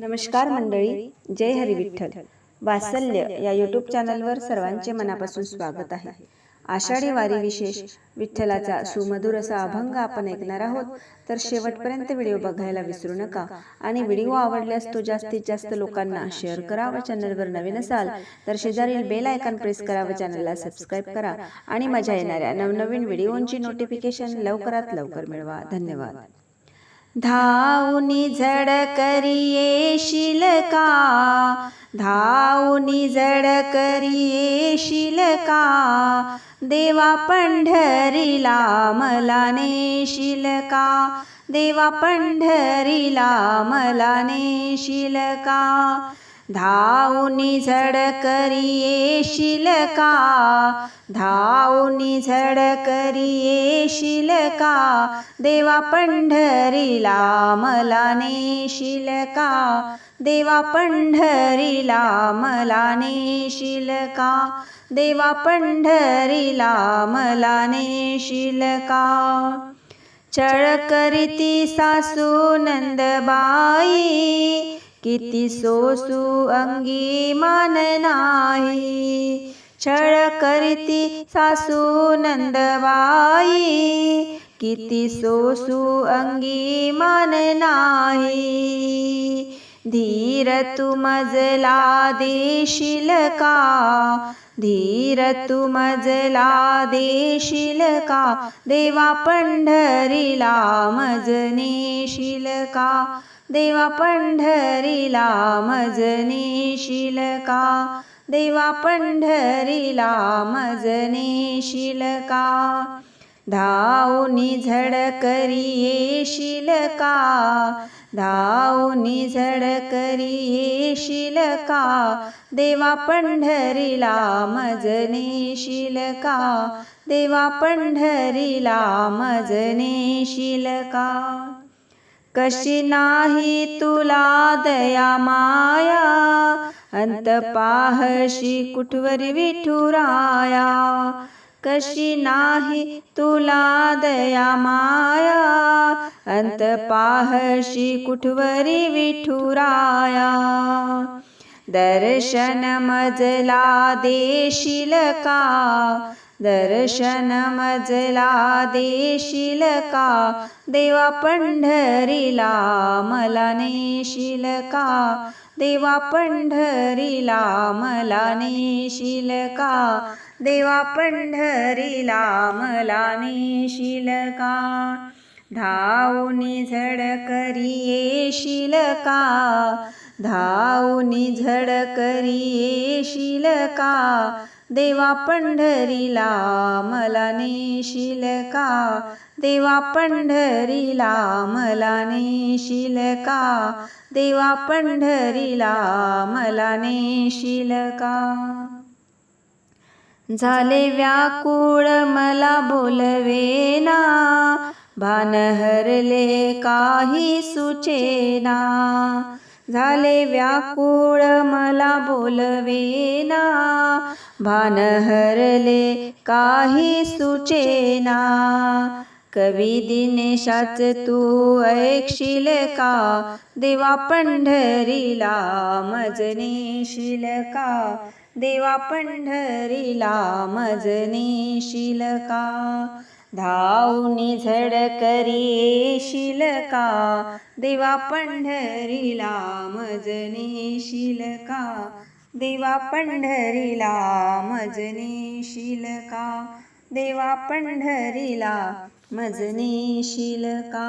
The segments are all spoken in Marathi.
नमस्कार मंडळी. जय हरी विठ्ठल. वात्सल्य या यूट्यूब चॅनलवर सर्वांचे मनापासून स्वागत आहे. आषाढी वारी विशेष विठ्ठलाचा सुमधुर असा अभंग आपण ऐकणार आहोत. तर शेवटपर्यंत व्हिडिओ बघायला विसरू नका. आणि व्हिडिओ आवडल्यास तो जास्तीत जास्त लोकांना शेअर करा व चॅनलवर नवीन असाल तर शेजारील बेल आयकॉन प्रेस करा व चॅनलला सबस्क्राईब करा. आणि मजा येणाऱ्या नवनवीन व्हिडिओंची नोटिफिकेशन लवकरात लवकर मिळवा. धन्यवाद. धावनी झड करिये का धावनी झड करिये का देवा पंढरीला मला नेशील का देवा पंढरीला मला नेशील का धावनी झड करिये का धावनी झड करिये का देवा पंढरीला मला नेशील का देवा पंढरीला मला नेशील का देवा पंढरीला मला नेशील का चळ करीती सासू नंदबाई. किती सोसू अंगी मान नाही. छळ करती सासू नंदबाई. किती सोसू अंगी मान नाही. धीर तू मजला देशील का? धीर तू मजला देशील का? देवा पंढरीला मजनेशील का? देवा पंढरीला मजनेशील का? देवा पंढरीला मजनेशील का? धावनी झड करियेशील का धावनी झड करियेशील का देवा पंढरीला मजनेशील का देवा पंढरीला मजनेशील का कशी नाही तुला दया माया? अंत पाहशी कुठवरी विठुराया? कशी नाही तुला दया माया? अंत पाहशी कुठवरी विठुराया? दर्शन मजला देशील का? दर्शन मजला देशील का? देवा पंढरीला मला नेशील का? देवा पंढरीला मला नेशील का? देवा पंढरीला मला नेशील का? धावनी झड करियेशील का? धावनी झड करियेशील का? देवा पंढरीला मला नेशील का देवा पंढरीला मला नेशील का देवा पंढरीला मला नेशील का झाले व्याकुळ मला बोलवेना. भान हरले काही सुचेना. झाले व्याकुळ मला बोलवेना. भान हरले काही सुचेना. कवी दिनेशाच तू ऐकशील का? देवा पंढरीला मजनेशील का? देवा पंढरीला मजनेशील का? धावनी झड करीशील का देवा पंढरीला मजनेशील का देवा पंढरीला मजनेशील का देवा पंढरीला मजनेशील का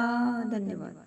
धन्यवाद.